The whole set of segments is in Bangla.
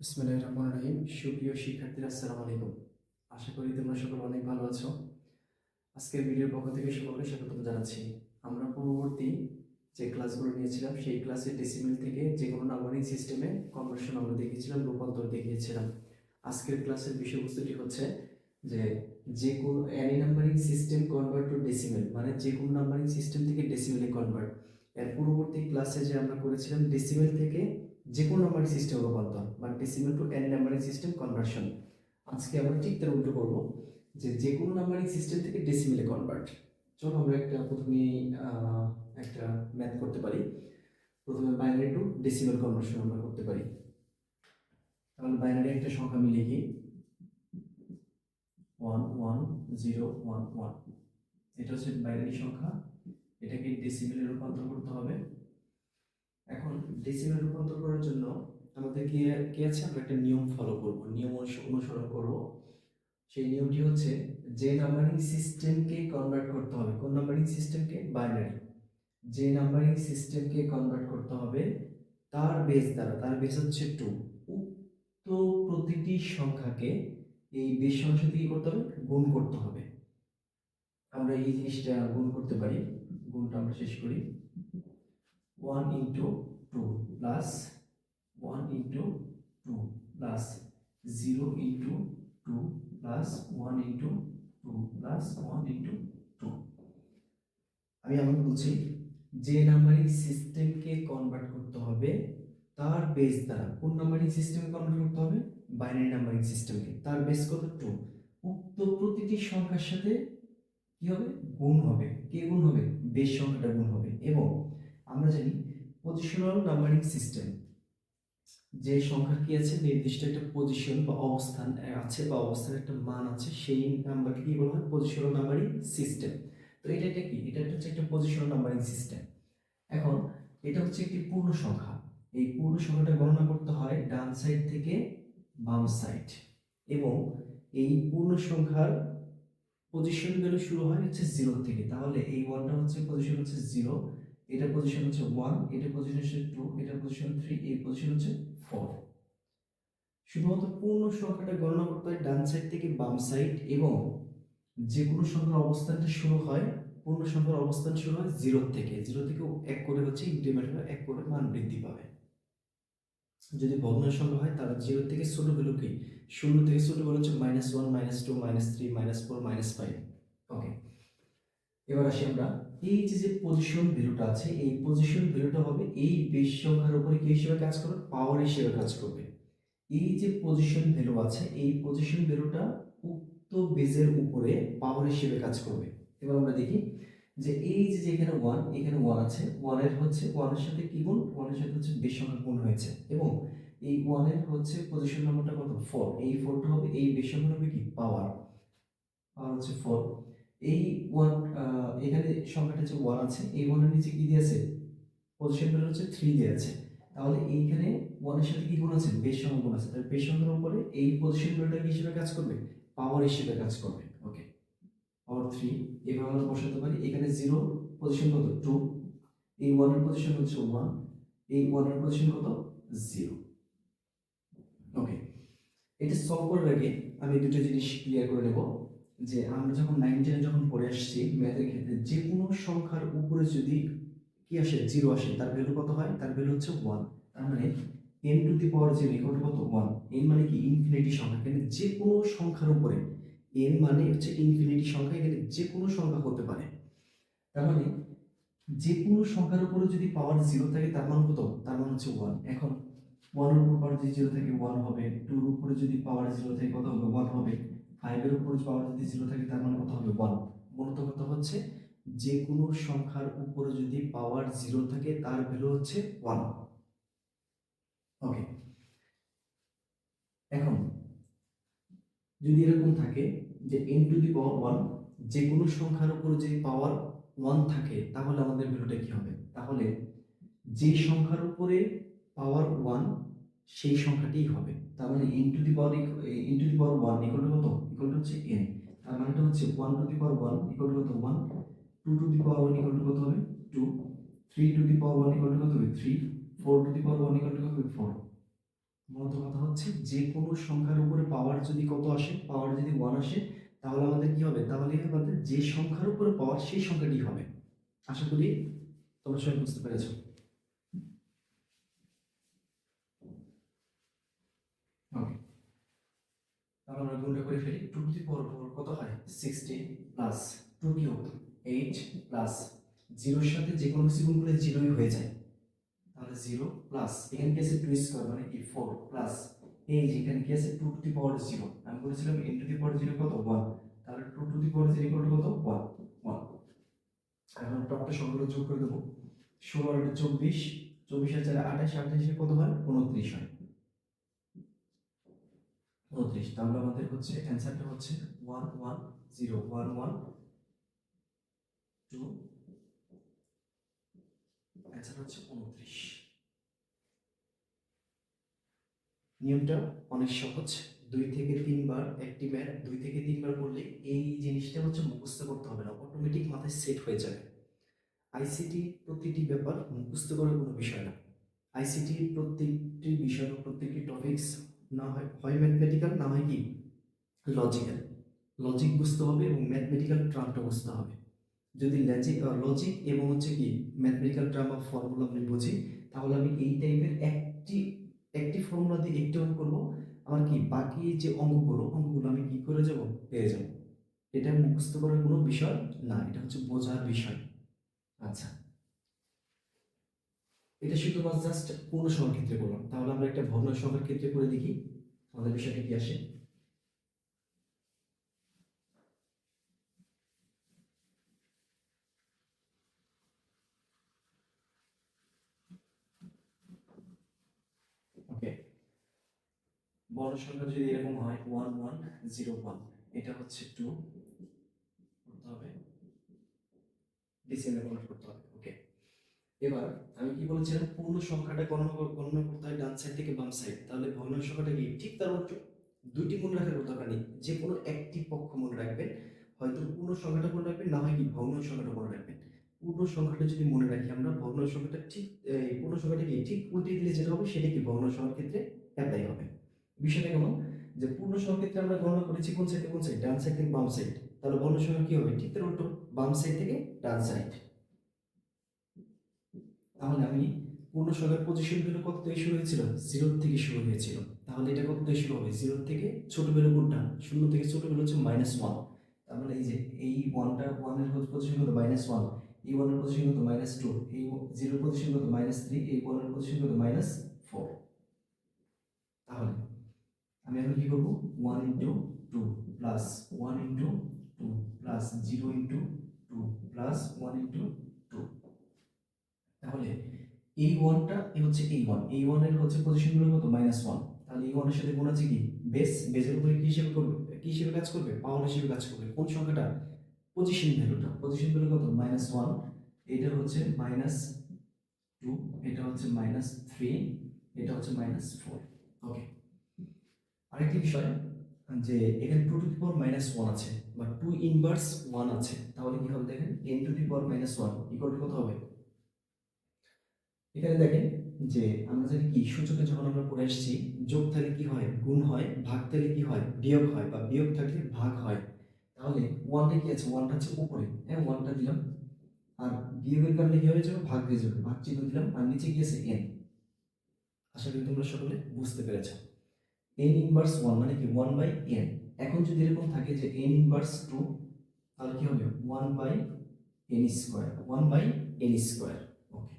বিসমিল্লাহ রহমান রহিম। সুপ্রিয় শিক্ষার্থীরা, আসসালামু আলাইকুম। আশা করি তোমরা সকল অনেক ভালো আছো। আজকের ভিডিওর পক্ষ থেকে সকলকে স্বাগত জানাচ্ছি। আমরা পূর্ববর্তী যে ক্লাসগুলো নিয়েছিলাম, সেই ক্লাসে ডেসিমেল থেকে যে কোনো নাম্বারিং সিস্টেমে কনভার্সন আমরা দেখিয়েছিলাম, রূপান্তর দেখিয়েছিলাম। আজকের ক্লাসের বিষয়বস্তুটি হচ্ছে যে যে কোনো any numbering system convert to decimal মানে যে কোনো নাম্বারিং সিস্টেম থেকে ডেসিমেলে কনভার্ট এর পূর্ববর্তী ক্লাসে যে আমরা করেছিলাম ডেসিমেল থেকে যে কোনো নাম্বারিং সিস্টেম রূপান্তর বা decimal to any numbering system conversion আজকে আমরা ঠিক তার উল্টো করব, যে যে কোনো নাম্বারিং সিস্টেম থেকে ডেসিমেলে কনভার্ট চলো আমরা একটা প্রথমে একটা ম্যাথ করতে পারি। প্রথমে বাইনারি টু ডেসিমেল কনভার্সন আমরা করতে পারি। তাহলে বাইনারি একটা সংখ্যা আমি লিখি। One one zero one one এটা হচ্ছে বাইনারি সংখ্যা। এটাকে ডেসিমেলে রূপান্তর করতে হবে। এখন ডেসিমেল রূপান্তর করার জন্য আমাদের কি কি আছে? আমরা একটা নিয়ম ফলো করব। নিয়ম অনুস- অনুসরণ করব। সেই নিয়মটি হচ্ছে যে নাম্বারিং সিস্টেমকে কনভার্ট করতে হবে। কোন নাম্বারিং সিস্টেমকে বাইনারি যে নাম্বারিং সিস্টেমকে কনভার্ট করতে হবে, তার বেস দ্বারা, তার বেস হচ্ছে টু উক্ত প্রতিটি সংখ্যাকে এই বেস সাথে কি করতে হবে? গুণ করতে হবে। আমরা এই জিনিসটা গুণ করতে পারি। গুণটা আমরা শেষ করি। One into plus one into two plus zero into two plus one into two plus one into two আমি এমন বলছি, যে নাম্বারিং সিস্টেমকে কনভার্ট করতে হবে, তার বেস দ্বারা। কোন নাম্বারিং সিস্টেমে কনভার্ট করতে হবে? বাইনারি নাম্বারিং সিস্টেমকে তার বেস কত? টু উক্ত প্রতিটি সংখ্যার সাথে কি হবে? গুণ হবে। কে গুণ হবে? বেস সংখ্যাটা গুণ হবে। এবং আমরা জানি পজিশনাল নাম্বারিং সিস্টেম যে সংখ্যা কি আছে? নির্দিষ্ট একটা পজিশন বা অবস্থান আছে বা অবস্থানের একটা মান আছে, সেই নাম্বারকে কি বলা হয়? পজিশনাল নাম্বারিং সিস্টেম তো এটা একটা কি? এটা হচ্ছে একটা পজিশনাল নাম্বারিং সিস্টেম এখন, এটা হচ্ছে একটি পূর্ণ সংখ্যা। এই পূর্ণ সংখ্যাটা গণনা করতে হয় ডান সাইড থেকে বাম সাইড এবং এই পূর্ণ সংখ্যার পজিশন ভ্যালু শুরু হয় হচ্ছে জিরো থেকে। তাহলে এই ওয়ানটা হচ্ছে পজিশন হচ্ছে জিরো এটা পজিশন হচ্ছে ওয়ান এটা পজিশন হচ্ছে টু এটা পজিশন থ্রি এই পজিশন হচ্ছে ফোর শুধুমাত্র পূর্ণ সংখ্যাটা গণনা করতে হয় ডান সাইড থেকে বাম সাইড এবং যে কোনো সংখ্যার অবস্থানটা শুরু হয়, পূর্ণ সংখ্যার অবস্থান শুরু হয় জিরো থেকে। জিরো থেকে এক করে হচ্ছে ইনক্রিমেন্ট হবে এক করে মান বৃদ্ধি পাবে। যদি ভগ্ন সংখ্যা হয়, তাহলে জিরো থেকে ভ্যালু কি? শূন্য থেকে ছোট ভ্যালু হচ্ছে minus one minus two minus three minus four minus five এবার আসি আমরা। এই যে যে পজিশন ভ্যালুটা আছে, এই পজিশন ভ্যালুটা হবে এই বেশ সংখ্যার উপরে কি হিসেবে কাজ করবে? পাওয়ার হিসেবে কাজ করবে। এই যে পজিশন ভ্যালু আছে, এই পজিশন ভ্যালুটা উক্ত বেজের উপরে পাওয়ার হিসেবে কাজ করবে। এবার আমরা দেখি যে, এই যে যে এখানে ওয়ান এখানে ওয়ান আছে ওয়ানের হচ্ছে ওয়ানের সাথে কি গুণ? ওয়ানের সাথে হচ্ছে বেশ সংখ্যা গুণ হয়েছে। এবং এই ওয়ানের হচ্ছে পজিশন নম্বরটা কত? ফোর এই ফোরটা হবে, এই বেশ সংখ্যা হবে কি? পাওয়ার পাওয়ার হচ্ছে ফোর এই ওয়ান এখানে সংখ্যাটা হচ্ছে ওয়ান আছে, এই ওয়ানের নিচে কি দিয়েছে পজিশন ভ্যালু হচ্ছে থ্রি দিয়ে আছে। তাহলে এইখানে ওয়ানের সাথে কি গুণ আছে? বেশ সংখ্যা গুণ আছে। তাহলে বেশ সংখ্যার উপরে এই পজিশন ভ্যালুটা কি হিসেবে কাজ করবে? পাওয়ার হিসেবে কাজ করবে। ওকে পাওয়ার থ্রি এভাবে আমরা বসাতে পারি। এখানে জিরো পজিশন কত? টু এই ওয়ানের পজিশন হচ্ছে ওয়ান এই ওয়ানের পজিশন কত? জিরো ওকে এটা সলভ করার আগে আমি দুটো জিনিস ক্লিয়ার করে নেব। যে আমরা যখন নাইন টেনে যখন পড়ে আসছি ম্যাথের ক্ষেত্রে যে কোনো সংখ্যার উপরে যদি কি আসে জিরো আসে, তার ভ্যালু কত হয়? তার ভ্যালু হচ্ছে ওয়ান তার মানে N to the power zero equal to কত? ওয়ান এন মানে কি? ইনফিনিটি সংখ্যা। কিন্তু যে কোনো সংখ্যার উপরে। এন মানে হচ্ছে ইনফিনিটি সংখ্যা। এখানে যে কোনো সংখ্যা হতে পারে। তার মানে যে কোনো সংখ্যার উপরে যদি পাওয়ার জিরো থাকে, তার মান কত? তার মান হচ্ছে ওয়ান এখন ওয়ানের উপর পাওয়ার যদি জিরো থাকে ওয়ান হবে। টুর উপরে যদি পাওয়ার জিরো থাকে, কত হবে? ওয়ান হবে। ফাইভের উপরে পাওয়ার যদি জিরো থাকে, তার মানে কত হবে? ওয়ান মূলত কথা হচ্ছে? যে কোনো সংখ্যার উপরে যদি পাওয়ার জিরো থাকে, তার ভ্যালু হচ্ছে ওয়ান ওকে এখন, যদি এরকম থাকে যে N to the power one যে কোনো সংখ্যার উপরে যদি পাওয়ার ওয়ান থাকে, তাহলে আমাদের ভ্যালুটা কি হবে? তাহলে যে সংখ্যার উপরে পাওয়ার ওয়ান সেই সংখ্যাটিই হবে। তার মানে N to the power N to the power one equal to কত? ইকুয়াল টু হচ্ছে এন তার মানেটা হচ্ছে one to the power one equal to কত one two to the power one equal to কত হবে? Two three to the power one equal to কত হবে? Three four to the power one equal to কত হবে? ফোর মূলত কথা হচ্ছে যে কোনো সংখ্যার উপরে পাওয়ার যদি কত আসে পাওয়ার যদি ওয়ান আসে, তাহলে আমাদের কি হবে? তাহলে আমাদের যে সংখ্যার উপরে পাওয়ার সেই সংখ্যাটি হবে। আশা করি তোমরা সবাই বুঝতে পেরেছ ওকে তাহলে আমরা গুণটা করে ফেলি টু টু দি পাওয়ার কত হয়? Sixteen plus two cube eight plus জিরোর সাথে যে কোনো কিছু গুণ করলে জিরোই হয়ে যায়। তাহলে জিরো প্লাস এখানে কি আছে টু স্কোয়ার মানে কি? ফোর প্লাস এই যে এখানে কি আছে? Two to the power zero আমি বলেছিলাম N to the power zero কত? ওয়ান তাহলে two to the power zero কত? ওয়ান ওয়ান এখন টপটা সংখ্যাগুলো যোগ করে দেবো। ষোলো আর চব্বিশ চব্বিশ হাজার আঠাশ, আঠাশে কত হয়? উনত্রিশ হয়। উনত্রিশ, তাহলে আমাদের হচ্ছে অ্যান্সারটা হচ্ছে one one zero one one two answer হচ্ছে উনত্রিশ। নিয়মটা অনেক সহজ, দুই থেকে তিনবার একটি ম্যাথ দুই থেকে তিনবার করলে এই জিনিসটা হচ্ছে মুখস্থ করতে হবে না অটোমেটিক মাথায় সেট হয়ে যাবে। আইসিটি প্রতিটি ব্যাপার মুখস্থ করার কোনো বিষয় না। আইসিটি প্রত্যেকটি বিষয় বা প্রত্যেকটি টপিকস না হয় ম্যাথমেটিক্যাল না হয় কি? লজিক্যাল লজিক বুঝতে হবে এবং ম্যাথমেটিক্যাল ট্রামটা বুঝতে হবে। যদি লজিক লজিক এবং হচ্ছে কি ম্যাথমেটিক্যাল ট্রাম বা ফর্মুলা আমি বুঝি, তাহলে আমি এই টাইপের একটি একটি ফর্মুলা দিয়ে একটি অঙ্ক করব। আমার কি বাকি যে অঙ্কগুলো অঙ্কগুলো আমি কি করে যাব? পেয়ে যাব। এটা মুখস্থ করার কোনো বিষয় না, এটা হচ্ছে বোঝার বিষয়। আচ্ছা। এটা শুধুমাত্র জাস্ট পূর্ণ সংখ্যার ক্ষেত্রে করলাম। তাহলে আমরা একটা ভগ্ন সংখ্যার ক্ষেত্রে করে দেখি, আমাদের বিষয়টা কি আসে? বড় সংখ্যা যদি এরকম হয় ওয়ান ওয়ান জিরো ওয়ান এটা হচ্ছে টু করতে হবে। কনভার্ট করতে হবে ওকে এবার আমি কি বলেছিলাম? পূর্ণ সংখ্যাটা গণনা গণনা করতে হয় ডান সাইড থেকে বাম সাইড তাহলে ভগ্ন সংখ্যাটা কি? ঠিক তার উল্টো দুইটি মনে রাখার দরকার নেই। যে কোনো একটি পক্ষ মনে রাখবেন। হয়তো পূর্ণ সংখ্যাটা মনে রাখবেন, না হয় কি ভগ্ন সংখ্যাটা মনে রাখবেন। পূর্ণ সংখ্যাটা যদি মনে রাখি আমরা, ভগ্ন সংখ্যাটা ঠিক পূর্ণ সংখ্যাটা কি? ঠিক উল্টে দিলে যেটা হবে, সেটা কি? ভগ্ন সংখ্যার ক্ষেত্রে অ্যাপ্লাই হবে। বিষয়টা কেমন? যে পূর্ণ সংখ্যার ক্ষেত্রে আমরা গণনা করেছি কোন সাইড কোন সাইড ডান সাইড থেকে বাম সাইড তাহলে ভগ্ন সংখ্যা কি হবে? ঠিক তার উল্টো বাম সাইড থেকে ডান সাইড তাহলে আমি পূর্ণ সংখ্যার পজিশন কত থেকে শুরু হয়েছিল? জিরো থেকে শুরু হয়েছিল। তাহলে এটা কত থেকে শুরু হবে? জিরো থেকে ছোট ভ্যালু কোনটা? শূন্য থেকে ছোট ভ্যালু হচ্ছে মাইনাস ওয়ান তার মানে এই যে এই ওয়ানটা ওয়ানের পজিশন কত? মাইনাস ওয়ান এই ওয়ানের পজিশন কত? মাইনাস টু এই জিরোর পজিশন কত? মাইনাস থ্রি এই ওয়ানের পজিশন কত? মাইনাস ফোর তাহলে আমি এখন কি করব? One into two plus one into two plus zero into two plus one into তাহলে এই ওয়ানটা হচ্ছে এই ওয়ান এই ওয়ানের হচ্ছে পজিশনগুলো কত? মাইনাস ওয়ান তাহলে এই ওয়ানের সাথে গুণ আছে কি? বেস বেসের উপরে কি হিসেবে করবে? কি হিসেবে কাজ করবে? পাওয়ার হিসেবে কাজ করবে। কোন সংখ্যাটা? পজিশন ভ্যালুটা পজিশন ভ্যালু কত? মাইনাস ওয়ান এটা হচ্ছে মাইনাস টু এটা হচ্ছে মাইনাস থ্রি এটা হচ্ছে মাইনাস ফোর ওকে আরেকটি বিষয়, যে এখানে two to the power minus one আছে, বা টু ইনভার্স ওয়ান আছে। তাহলে কি হবে দেখেন? N to the power minus one equal to কত হবে? এখানে দেখেন যে আমরা জানি কি সূচকে যখন আমরা পড়ে আসছি, যোগ থাকলে কি হয়? গুণ হয়। ভাগ থাকলে কি হয়? বিয়োগ হয় বা বিয়োগ থাকলে ভাগ হয়। তাহলে ওয়ানটা কি আছে? ওয়ানটা হচ্ছে উপরে। হ্যাঁ ওয়ানটা দিলাম। আর বিয়োগের কারণে কি হয়ে যাবে? ভাগ হয়ে যাবে। ভাগ চিহ্ন দিলাম। আর নিচে আছে? এন আশা করি তোমরা সকলে বুঝতে পেরেছ। এন ইনভার্স ওয়ান মানে কি? ওয়ান বাই এন এখন যদি এরকম থাকে যে এন ইনভার্স টু তাহলে কি হবে? One by N square one by N square okay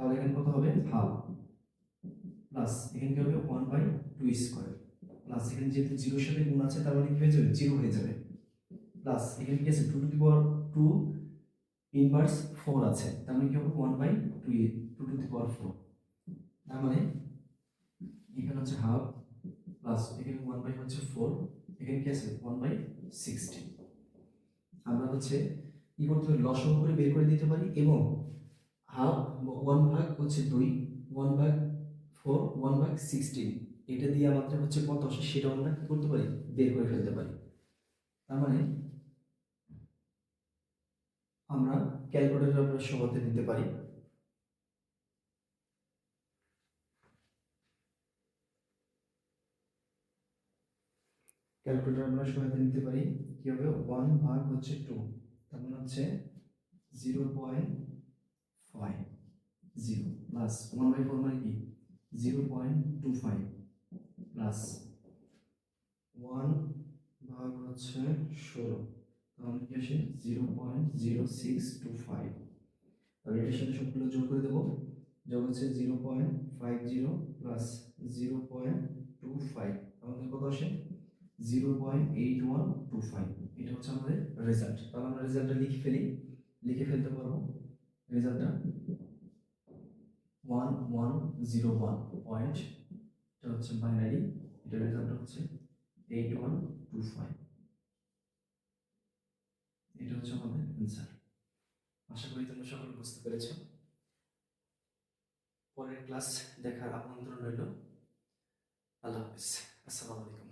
তাহলে এখানে কত হবে? হাফ প্লাস এখানে কি হবে? One by two square plus এখানে যেহেতু জিরোর সাথে গুণ আছে, তার মানে কি হয়ে যাবে? জিরো হয়ে যাবে। প্লাস এখানে কি আছে? Two to the power two inverse four আছে। তার মানে কি হবে? One by two two to the power four তার মানে এখানে হচ্ছে হাফ প্লাস এখানে ওয়ান বাই হচ্ছে ফোর এখানে কি আছে? ওয়ান বাই সিক্সটি আমরা হচ্ছে কি করতে পারি? লসম করে বের করে দিতে পারি এবং হাফ ওয়ান ভাগ হচ্ছে দুই, ওয়ান ভাগ ফোর, ওয়ান ভাগ সিক্সটিন। এটা দিয়ে আমাদের হচ্ছে কত? আসে সেটা আমরা কী করতে পারি? বের করে ফেলতে পারি। তার মানে আমরা ক্যালকুলেটার আমরা সহজে নিতে পারি। ক্যালকুলেটার আমরা সহায়তা নিতে পারি। কীভাবে হবে? ওয়ান ভাগ হচ্ছে টু। তার মানে হচ্ছে zero point five zero plus one by four মানে কি? Zero point two five plus one ভাগ হচ্ছে ষোলো। তাহলে কি আসে? Zero point zero six two five তাহলে এটার সাথে সবগুলো যোগ করে দেবো। যোগ হচ্ছে zero point five zero plus zero point two five আমাদের কত আসে? Zero point eight one two five এটা হচ্ছে আমাদের রেজাল্ট তাহলে আমরা রেজাল্টটা লিখে ফেলি। লিখে ফেলতে পারব। রেজাল্টটা? One one, zero, one, point. এটা হচ্ছে বাইনারি এটার রেজাল্ট হচ্ছে এইট, ওয়ান, টু, ফাইভ। এটা হচ্ছে আমাদের অ্যান্সার আশা করি তোমরা সকলে বুঝতে পেরেছ। পরের ক্লাস দেখার আমন্ত্রণ রইল। আল্লাহ হাফিজ। আসসালামু আলাইকুম।